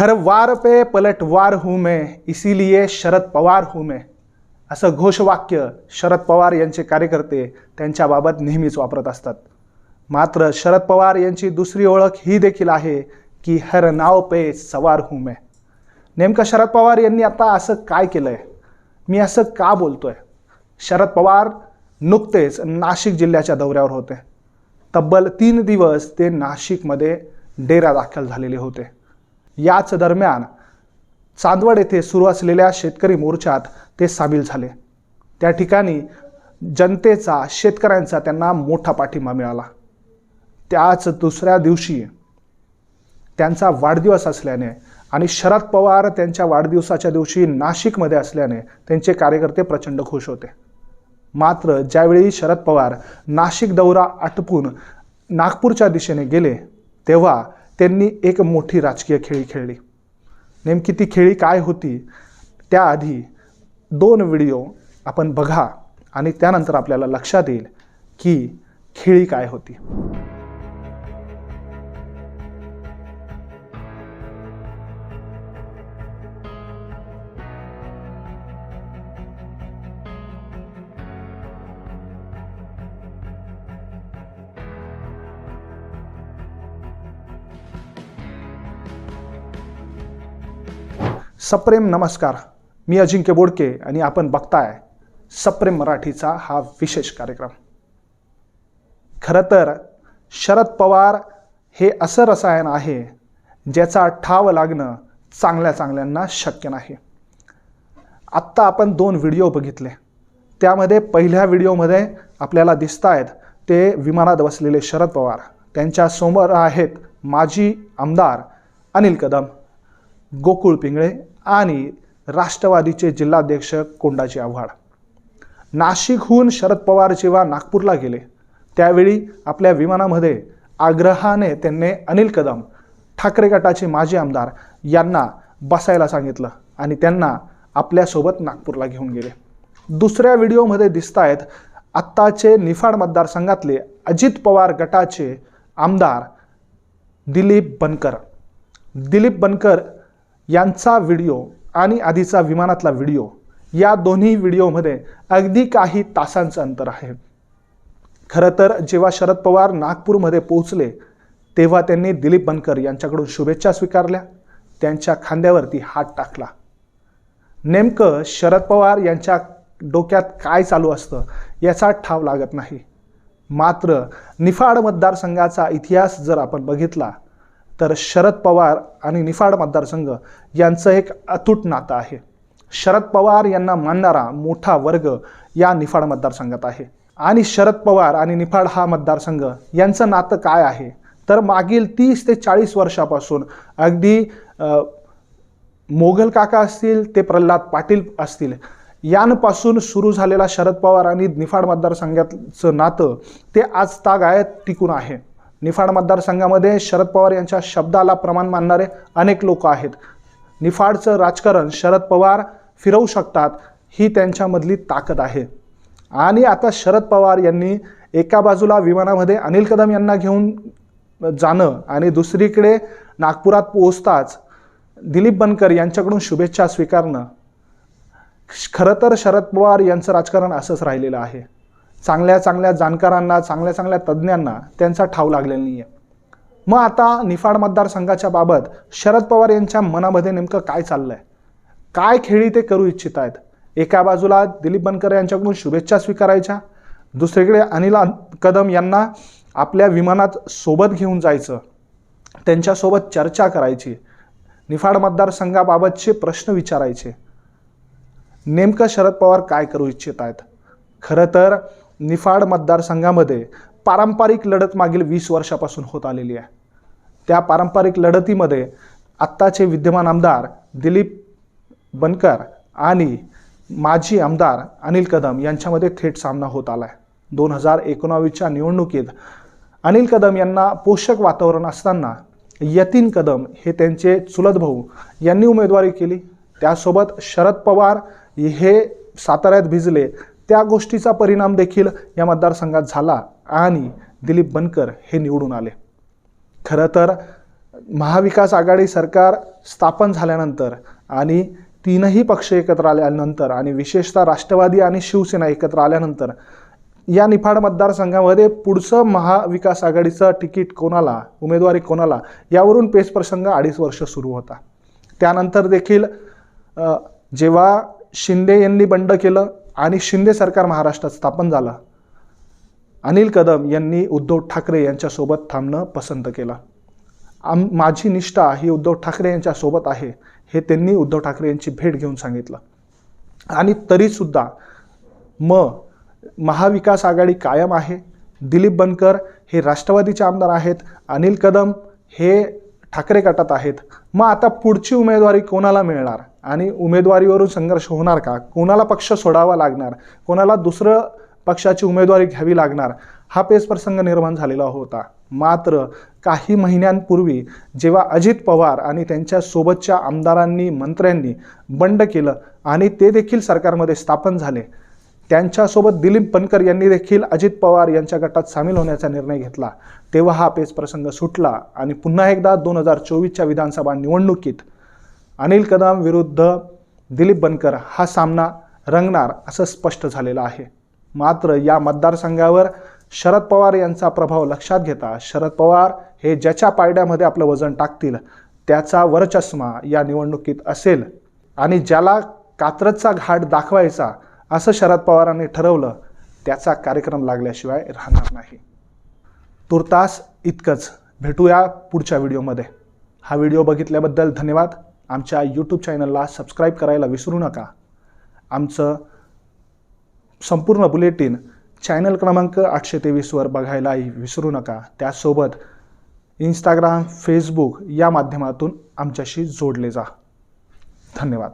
हर वार पे पलटवार हूँ मैं इसीलिए शरद पवार हूँ मैं. असं घोषवाक्य शरद पवार यांचे कार्यकर्ते त्यांच्याबाबत नेहमीच वापरत असतात. मात्र शरद पवार यांची दुसरी ओळख ही देखील आहे की हर नाव पे सवार हूँ मैं. नेमकं शरद पवार यांनी आता असं काय केलं आहे मी असं का बोलतो आहे शरद पवार नुकतेच नाशिक जिल्ह्याच्या दौऱ्यावर होते. तब्बल तीन दिवस ते नाशिकमध्ये डेरा दाखल झालेले होते. याच दरम्यान चांदवड येथे सुरू असलेल्या शेतकरी मोर्चात ते सामील झाले. त्या ठिकाणी जनतेचा शेतकऱ्यांचा त्यांना मोठा पाठिंबा मिळाला. त्याच दुसऱ्या दिवशी त्यांचा वाढदिवस असल्याने आणि शरद पवार त्यांच्या वाढदिवसाच्या दिवशी नाशिकमध्ये असल्याने त्यांचे कार्यकर्ते प्रचंड खुश होते. मात्र ज्यावेळी शरद पवार नाशिक दौरा आटपून नागपूरच्या दिशेने गेले तेव्हा त्यांनी एक मोठी राजकीय खेळी खेळली. नेमकी ती खेळी काय होती त्याआधी दोन व्हिडिओ आपण बघा आणि त्यानंतर आपल्याला लक्षात येईल की खेळी काय होती. सप्रेम नमस्कार. मी अजिंक्य बोडके आणि आपण बघताय सप्रेम मराठीचा हा विशेष कार्यक्रम. खरं तर शरद पवार हे असं रसायन आहे ज्याचा ठाव लागणं चांगल्या चांगल्यांना शक्य नाही. आत्ता आपण दोन व्हिडिओ बघितले. त्यामध्ये पहिल्या व्हिडिओमध्ये आपल्याला दिसत आहेत ते विमानात बसलेले शरद पवार. त्यांच्यासमोर आहेत माजी आमदार अनिल कदम. गोकुळ पिंगळे आणि राष्ट्रवादीचे जिल्हाध्यक्ष कोंडाजी आव्हाड. नाशिकहून शरद पवार जेव्हा नागपूरला गेले त्यावेळी आपल्या विमानामध्ये आग्रहाने त्यांनी अनिल कदम ठाकरे गटाचे माजी आमदार यांना बसायला सांगितलं आणि त्यांना आपल्यासोबत नागपूरला घेऊन गेले. दुसऱ्या व्हिडिओमध्ये दिसत आहेत आत्ताचे निफाड मतदारसंघातले अजित पवार गटाचे आमदार दिलीप बनकर. दिलीप बनकर यांचा व्हिडिओ आणि आधीचा विमानातला व्हिडिओ या दोन्ही व्हिडिओमध्ये अगदी काही तासांचं अंतर आहे. खरं तर जेव्हा शरद पवार नागपूरमध्ये पोहोचले तेव्हा त्यांनी दिलीप बनकर यांच्याकडून शुभेच्छा स्वीकारल्या. त्यांच्या खांद्यावरती हात टाकला. नेमकं शरद पवार यांच्या डोक्यात काय चालू असतं याचा ठाव लागत नाही. मात्र निफाड मतदारसंघाचा इतिहास जर आपण बघितला तर शरद पवार आणि निफाड मतदारसंघ यांचं एक अतूट नातं आहे. शरद पवार यांना मानणारा मोठा वर्ग या निफाड मतदारसंघात आहे. आणि शरद पवार आणि निफाड हा मतदारसंघ यांचं नातं काय आहे? तर मागील तीस ते चाळीस वर्षापासून अगदी मोगल काका असतील ते प्रल्हाद पाटील असतील यांपासून सुरू झालेला शरद पवार आणि निफाड मतदारसंघाचं नातं ते आज तागायत टिकून आहे. निफाड मतदारसंघामध्ये शरद पवार यांच्या शब्दाला प्रमाण मानणारे अनेक लोक आहेत. निफाडचं राजकारण शरद पवार फिरवू शकतात ही त्यांच्यामधली ताकद आहे. आणि आता शरद पवार यांनी एका बाजूला विमानामध्ये अनिल कदम यांना घेऊन जाणं आणि दुसरीकडे नागपुरात पोहोचताच दिलीप बनकर यांच्याकडून शुभेच्छा स्वीकारणं खरं तर शरद पवार यांचं राजकारण असंच राहिलेलं आहे. चांगल्या चांगल्या जाणकारांना चांगल्या चांगल्या तज्ज्ञांना त्यांचा ठाव लागलेला नाही आहे मग आता निफाड मतदारसंघाच्या बाबत शरद पवार यांच्या मनामध्ये नेमकं काय चाललं आहे काय खेळी ते करू इच्छित आहेत? एका बाजूला दिलीप बनकर यांच्याकडून शुभेच्छा स्वीकारायच्या. दुसरीकडे अनिल कदम यांना आपल्या विमानात सोबत घेऊन जायचं. त्यांच्यासोबत चर्चा करायची. निफाड मतदारसंघाबाबतचे प्रश्न विचारायचे. नेमकं शरद पवार काय करू इच्छित आहेत? खरं तर निफाड मतदारसंघामध्ये पारंपरिक लढत मागील वीस वर्षापासून होत आलेली आहे. त्या पारंपरिक लढतीमध्ये आत्ताचे विद्यमान आमदार दिलीप बनकर आणि माजी आमदार अनिल कदम यांच्यामध्ये थेट सामना होत आला आहे दोन हजार एकोणावीसच्या निवडणुकीत अनिल कदम यांना पोषक वातावरण असताना यतीन कदम हे त्यांचे चुलत भाऊ यांनी उमेदवारी केली. त्यासोबत शरद पवार हे साताऱ्यात भिजले. त्या गोष्टीचा परिणाम देखील या मतदारसंघात झाला आणि दिलीप बनकर हे निवडून आले. खरं तर महाविकास आघाडी सरकार स्थापन झाल्यानंतर आणि तीनही पक्ष एकत्र आल्यानंतर आणि विशेषतः राष्ट्रवादी आणि शिवसेना एकत्र आल्यानंतर या निफाड मतदारसंघामध्ये पुढचं महाविकास आघाडीचं तिकीट कोणाला उमेदवारी कोणाला यावरून पेचप्रसंग अडीच वर्ष सुरू होता. त्यानंतर देखील जेव्हा शिंदे यांनी बंड केलं आणि शिंदे सरकार महाराष्ट्रात स्थापन झाला. अनिल कदम यांनी उद्धव ठाकरे यांच्यासोबत थांबणं पसंत केलं. आम माझी निष्ठा ही उद्धव ठाकरे यांच्यासोबत आहे हे त्यांनी उद्धव ठाकरे यांची भेट घेऊन सांगितलं. आणि तरीसुद्धा मग महाविकास आघाडी कायम आहे दिलीप बनकर हे राष्ट्रवादीचे आमदार आहेत अनिल कदम हे ठाकरे गटात आहेत. मग आता पुढची उमेदवारी कोणाला मिळणार? आणि उमेदवारीवरून संघर्ष होणार का? कोणाला पक्ष सोडावा लागणार? कोणाला दुसरं पक्षाची उमेदवारी घ्यावी लागणार? हा पेच प्रसंग निर्माण झालेला होता. मात्र काही महिन्यांपूर्वी जेव्हा अजित पवार आणि त्यांच्या सोबतच्या आमदारांनी मंत्र्यांनी बंड केलं आणि ते देखील सरकारमध्ये स्थापन झाले त्यांच्यासोबत दिलीप बनकर यांनी देखील अजित पवार यांच्या गटात सामील होण्याचा निर्णय घेतला. तेव्हा हा पेच प्रसंग सुटला आणि पुन्हा एकदा दोन हजार चोवीसच्या विधानसभा निवडणुकीत अनिल कदम विरुद्ध दिलीप बनकर हा सामना रंगणार असं स्पष्ट झालेलं आहे. मात्र या मतदारसंघावर शरद पवार यांचा प्रभाव लक्षात घेता शरद पवार हे ज्याच्या पायड्यामध्ये आपलं वजन टाकतील त्याचा वरचष्मा या निवडणुकीत असेल आणि ज्याला कात्रजचा घाट दाखवायचा असं शरद पवारांनी ठरवलं त्याचा कार्यक्रम लागल्याशिवाय राहणार नाही. तुर्तास इतकंच. भेटूया पुढच्या व्हिडिओमध्ये. हा व्हिडिओ बघितल्याबद्दल धन्यवाद. आमच्या यूट्यूब चॅनलला सबस्क्राईब करायला विसरू नका. आमचं संपूर्ण बुलेटिन चॅनल क्रमांक आठशे तेवीसवर बघायलाही विसरू नका. त्यासोबत इंस्टाग्राम फेसबुक या माध्यमातून आमच्याशी जोडले जा. धन्यवाद.